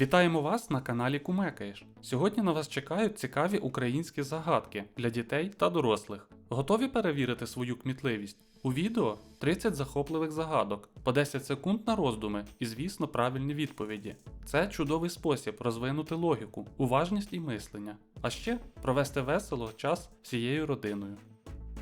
Вітаємо вас на каналі Кумекаєш. Сьогодні на вас чекають цікаві українські загадки для дітей та дорослих. Готові перевірити свою кмітливість? У відео 30 захопливих загадок, по 10 секунд на роздуми і, звісно, правильні відповіді. Це чудовий спосіб розвинути логіку, уважність і мислення, а ще провести весело час всією родиною.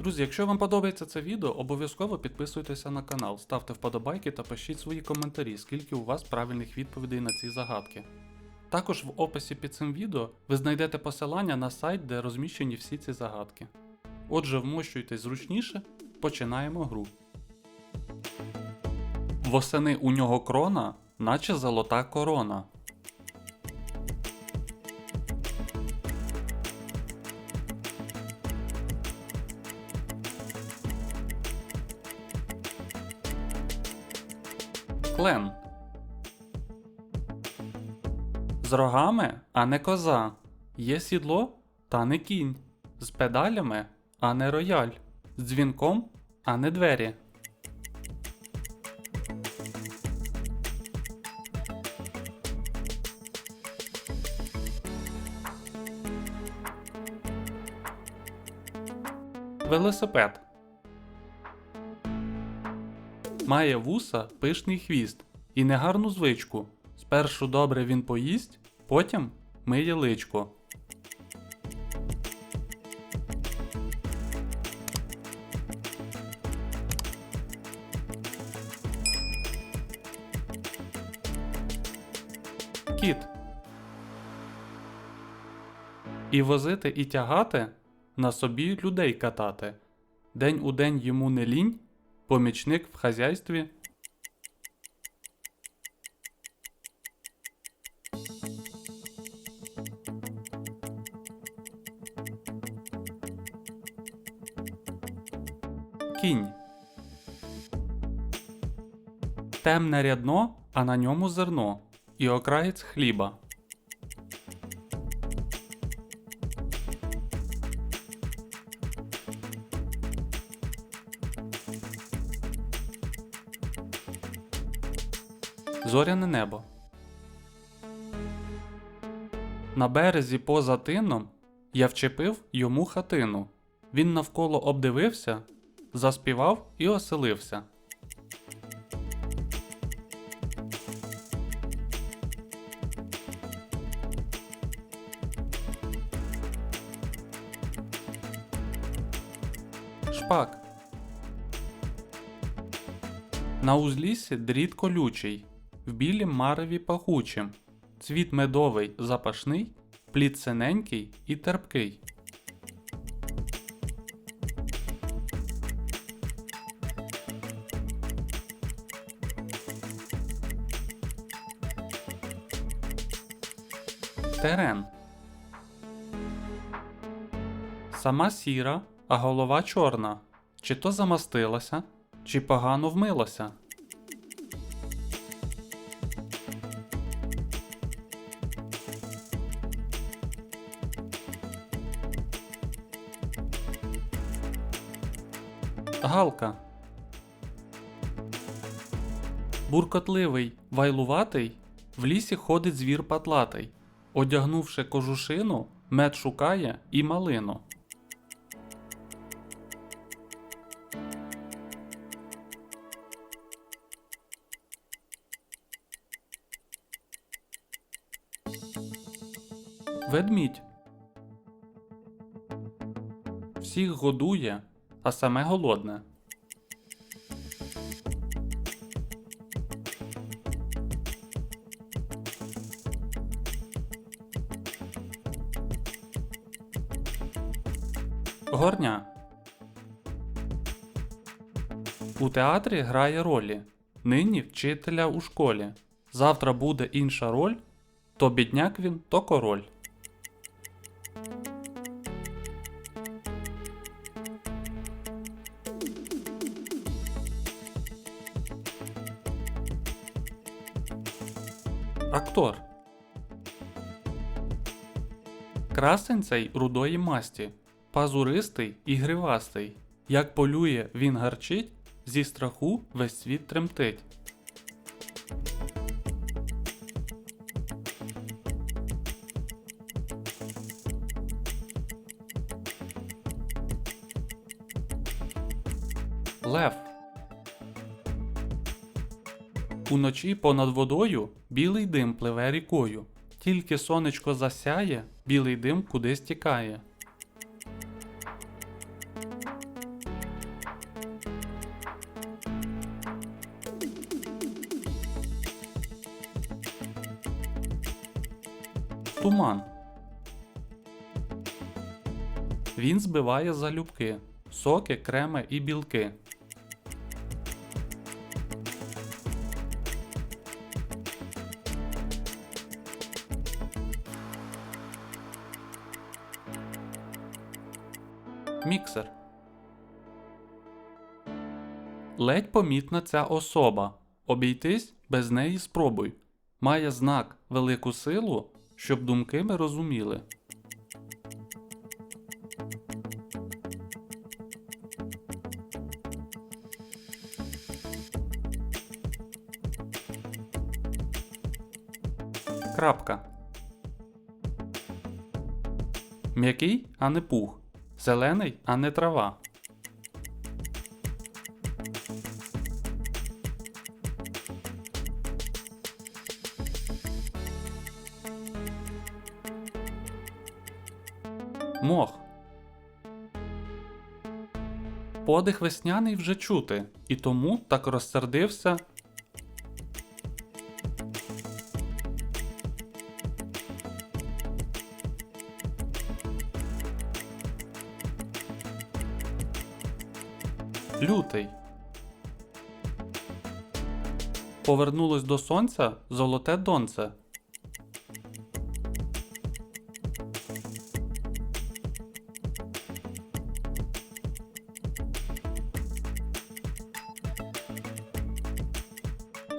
Друзі, якщо вам подобається це відео, обов'язково підписуйтеся на канал, ставте вподобайки та пишіть свої коментарі, скільки у вас правильних відповідей на ці загадки. Також в описі під цим відео ви знайдете посилання на сайт, де розміщені всі ці загадки. Отже, вмощуйтесь зручніше, починаємо гру. Восени у нього крона, наче золота корона. Клен. З рогами, а не коза. Є сідло, та не кінь. З педалями, а не рояль. З дзвінком, а не двері. Велосипед. Має вуса, пишний хвіст і негарну звичку. Спершу добре він поїсть, потім миє личко. Кіт. І возити, і тягати, на собі людей катати. День у день йому не лінь, помічник в хазяйстві. Кінь. Темне рядно, а на ньому зерно. І окраєць хліба. Зоряне небо. На березі поза тином я вчепив йому хатину. Він навколо обдивився, заспівав і оселився. Шпак. На узліссі дріт колючий, в білім мареві пахучим, цвіт медовий запашний, плід синенький і терпкий. Терен. Сама сіра, а голова чорна. Чи то замастилася, чи погано вмилася. Галка. Буркотливий, вайлуватий, в лісі ходить звір патлатий. Одягнувши кожушину, мед шукає і малину. Ведмідь. Всіх годує, а саме голодне. Горня. У театрі грає ролі. Нині вчителя у школі. Завтра буде інша роль. То бідняк він, то король. Актор. Красень цей рудої масті, пазуристий і гривастий. Як полює, він гарчить, зі страху весь світ тремтить. Уночі понад водою білий дим пливе рікою. Тільки сонечко засяє, білий дим кудись тікає. Туман. Він збиває залюбки, соки, креми і білки. Міксер. Ледь помітна ця особа. Обійтись без неї спробуй. Має знак велику силу, щоб думки ми розуміли. Крапка. М'який, а не пух. Зелений, а не трава. Мох. Подих весняний вже чути, і тому так розсердився. Лютий. Повернулось до сонця золоте донце.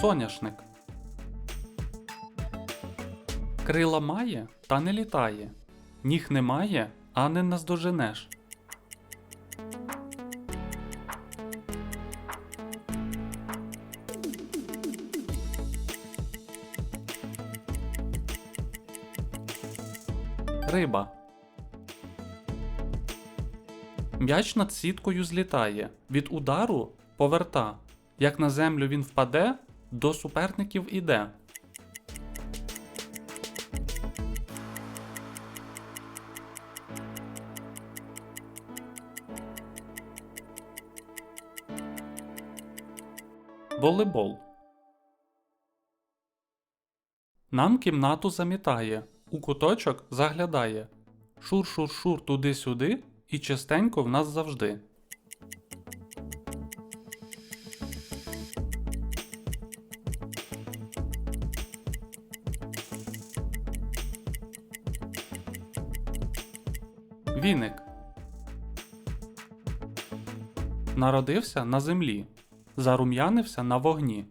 Соняшник. Крила має, та не літає. Ніг немає, а не наздоженеш. Риба. М'яч над сіткою злітає. Від удару поверта. Як на землю він впаде, до суперників іде. Волейбол. Нам кімнату замітає, у куточок заглядає. Шур-шур-шур туди-сюди, і частенько в нас завжди. Віник. Народився на землі, зарум'янився на вогні,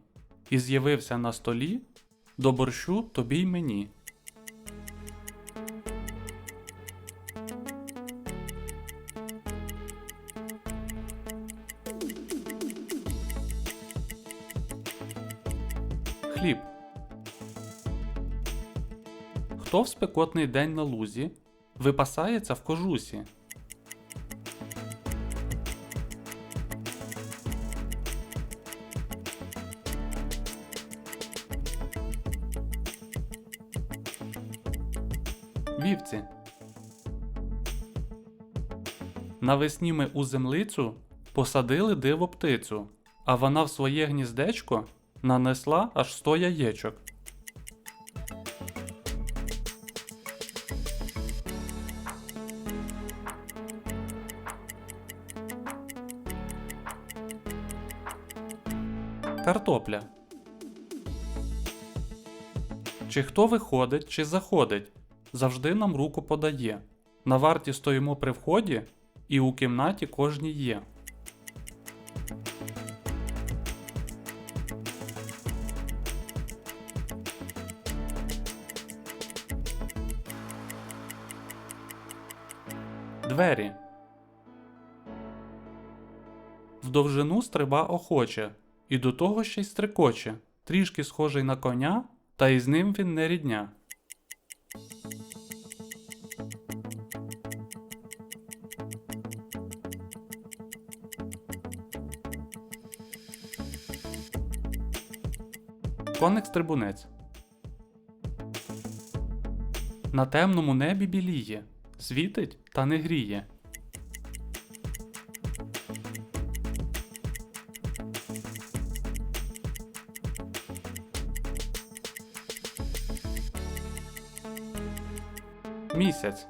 і з'явився на столі до борщу тобі й мені. Хліб. Хто в спекотний день на лузі випасається в кожусі? Вівці. Навесні ми у землицю посадили диво птицю, а вона в своє гніздечко нанесла аж сто яєчок. Картопля. Чи хто виходить, чи заходить, завжди нам руку подає. На варті стоїмо при вході, і у кімнаті кожній є. двері. Вдовжину стриба охоче, і до того ще й стрикоче, трішки схожий на коня, та й з ним він не рідня. Коник стрибунець. На темному небі біліє, світить та не гріє. Місяць.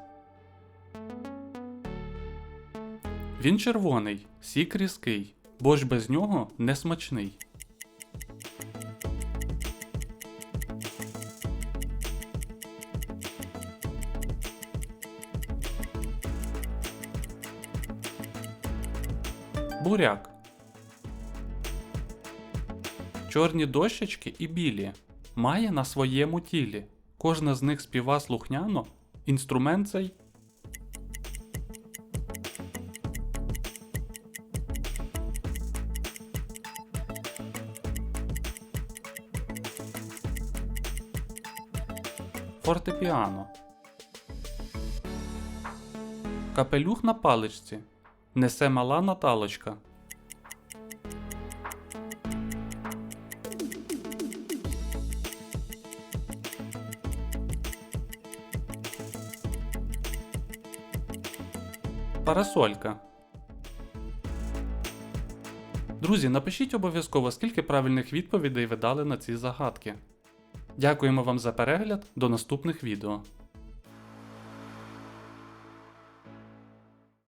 Він червоний, сік різкий, бо ж без нього не Буряк. Чорні дощечки і білі. Має на своєму тілі. Кожна з них співа слухняно. Інструмент цей фортепіано. Капелюх на паличці. Несе мала Наталочка. Парасолька. Друзі, напишіть обов'язково, скільки правильних відповідей ви дали на ці загадки. Дякуємо вам за перегляд, до наступних відео.